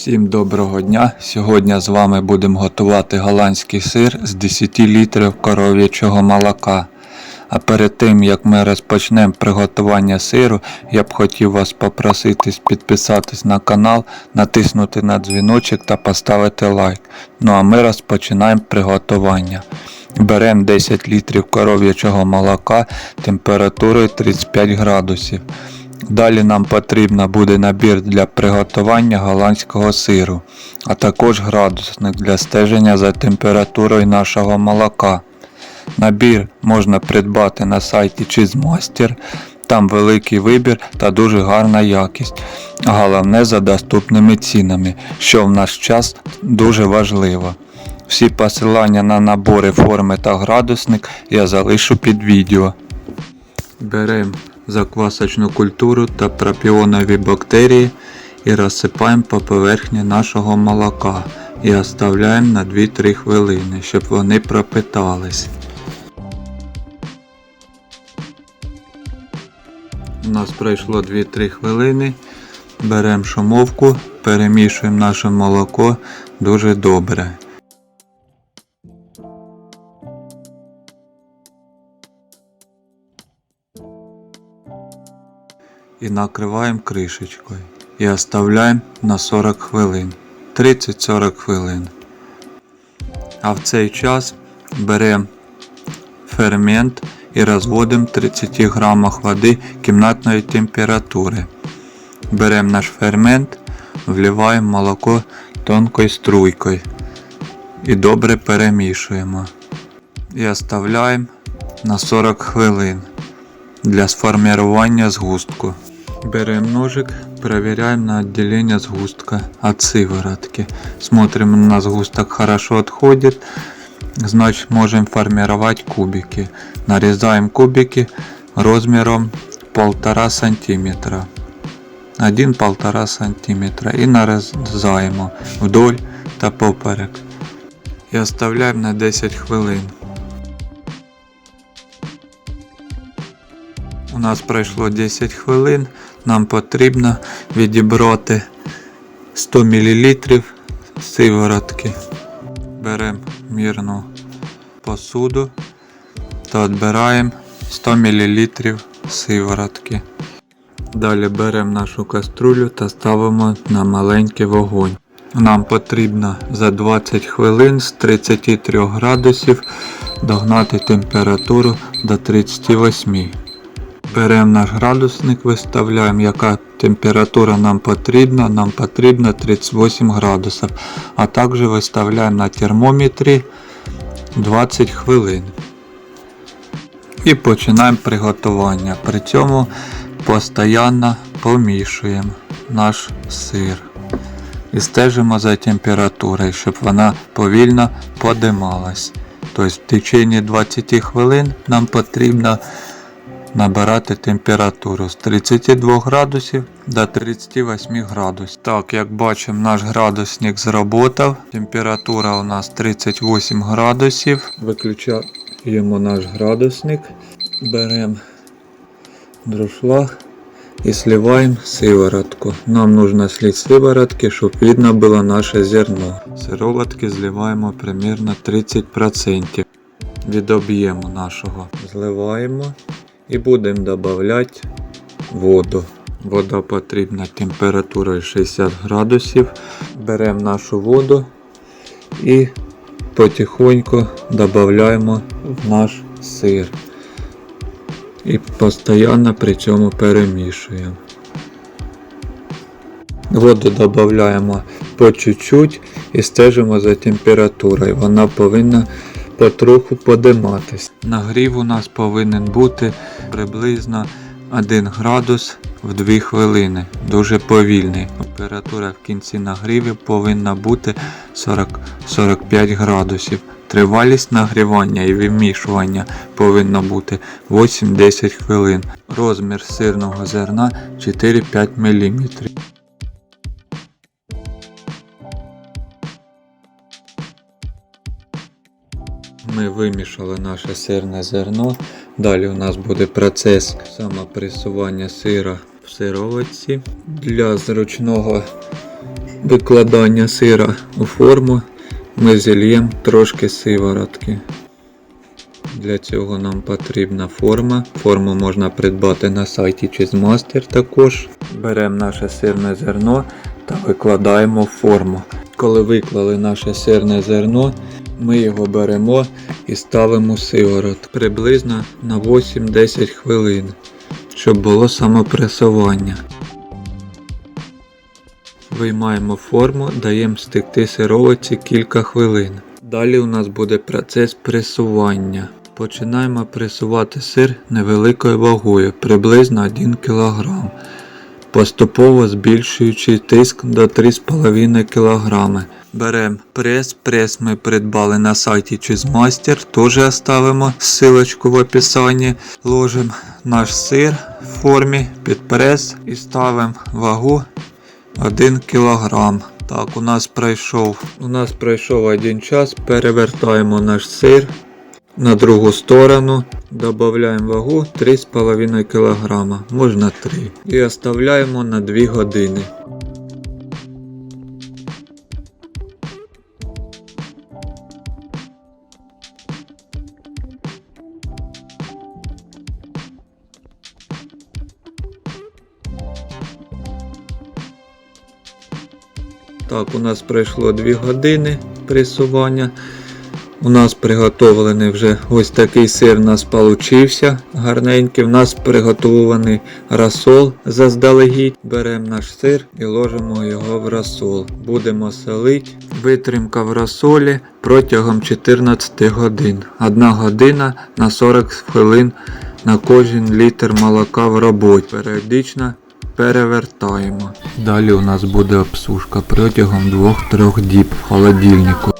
Всім доброго дня! Сьогодні з вами будемо готувати голландський сир з 10 літрів коров'ячого молока. А перед тим як ми розпочнемо приготування сиру, я б хотів вас попросити підписатись на канал, натиснути на дзвіночок та поставити лайк. Ну а ми розпочинаємо приготування. Беремо 10 літрів коров'ячого молока температурою 35 градусів. Далі нам потрібно буде набір для приготування голландського сиру, а також градусник для стеження за температурою нашого молока. Набір можна придбати на сайті Cheezemaster, там великий вибір та дуже гарна якість. А Головне за доступними цінами, що в наш час дуже важливо. Всі посилання на набори форми та градусник я залишу під відео. Беремо заквасочну культуру та пропіонові бактерії і розсипаємо по поверхні нашого молока і оставляємо на 2-3 хвилини, щоб вони пропитались. У нас пройшло 2-3 хвилини. Беремо шумовку, перемішуємо наше молоко дуже добре. І накриваємо кришечкою. І оставляємо на 40 хвилин. 30-40 хвилин. А в цей час беремо фермент і розводимо в 30 грамах води кімнатної температури. Беремо наш фермент, вливаємо молоко тонкою струйкою і добре перемішуємо. І оставляємо на 40 хвилин для сформирования згустку. Берем ножик, проверяем на отделение сгустка от сыворотки. Смотрим на сгусток хорошо отходит, значит можем формировать кубики. Нарезаем кубики размером полтора сантиметра. Один-полтора сантиметра и нарезаем вдоль та поперек. І оставляємо на 10 хвилин. У нас пройшло 10 хвилин. Нам потрібно відібрати 100 мл сиворотки. Беремо мірну посуду та відбираємо 100 мл сиворотки. Далі беремо нашу каструлю та ставимо на маленький вогонь. Нам потрібно за 20 хвилин з 33 градусів догнати температуру до 38. Беремо наш градусник, виставляємо, яка температура нам потрібна. Нам потрібно 38 градусів. А також виставляємо на термометрі 20 хвилин. І починаємо приготування. При цьому постійно помішуємо наш сир. І стежимо за температурою, щоб вона повільно подималась. Тобто в течение 20 хвилин нам потрібно набирати температуру з 32 градусів до 38 градусів. Так, як бачимо, наш градусник зработав. Температура у нас 38 градусів. Виключаємо наш градусник, беремо друшлаг і сливаємо сиворотку. Нам нужно слить сиворотки, щоб видно було наше зерно. Сироватки зливаємо примерно 30% від об'єму нашого. Зливаємо і будемо додавати воду. Вода потрібна температурою 60 градусів. Беремо нашу воду і потихоньку додаємо в наш сир. І постійно при цьому перемішуємо. Воду додаємо по чуть-чуть і стежимо за температурою. Вона повинна потроху подиматись. Нагрів у нас повинен бути приблизно 1 градус в 2 хвилини. Дуже повільний. Температура в кінці нагріву повинна бути 40-45 градусів. Тривалість нагрівання і вимішування повинна бути 8-10 хвилин. Розмір сирного зерна 4-5 мм. Вимішали наше сирне зерно. Далі у нас буде процес самопресування сира в сироватці. Для зручного викладання сира у форму ми зільємо трошки сиворотки. Для цього нам потрібна форма. Форму можна придбати на сайті Cheezemaster також. Беремо наше сирне зерно та викладаємо форму. Коли виклали наше сирне зерно, ми його беремо і ставимо сиворот приблизно на 8-10 хвилин, щоб було самопресування. Виймаємо форму, даємо стекти сировиці кілька хвилин. Далі у нас буде процес пресування. Починаємо пресувати сир невеликою вагою, приблизно 1 кг, поступово збільшуючи тиск до 3,5 кг. Беремо прес. Прес ми придбали на сайті Cheezemaster, теж оставимо ссылочку в описанні. Ложимо наш сир в формі під прес і ставимо вагу 1 кілограм. Так, у нас пройшов. У нас пройшов один час. Перевертаємо наш сир на другу сторону. Додаємо вагу 3,5 кг, можна 3. І оставляємо на 2 години. Так, у нас пройшло 2 години пресування. У нас приготовлений вже ось такий сир у нас получився гарненький. У нас приготований розсол заздалегідь. Беремо наш сир і ложимо його в розсол. Будемо солити. Витримка в розсолі протягом 14 годин. 1 година на 40 хвилин на кожен літр молока в роботі. Періодично перевертаємо. Далі у нас буде обсушка протягом 2-3 діб в холодильнику.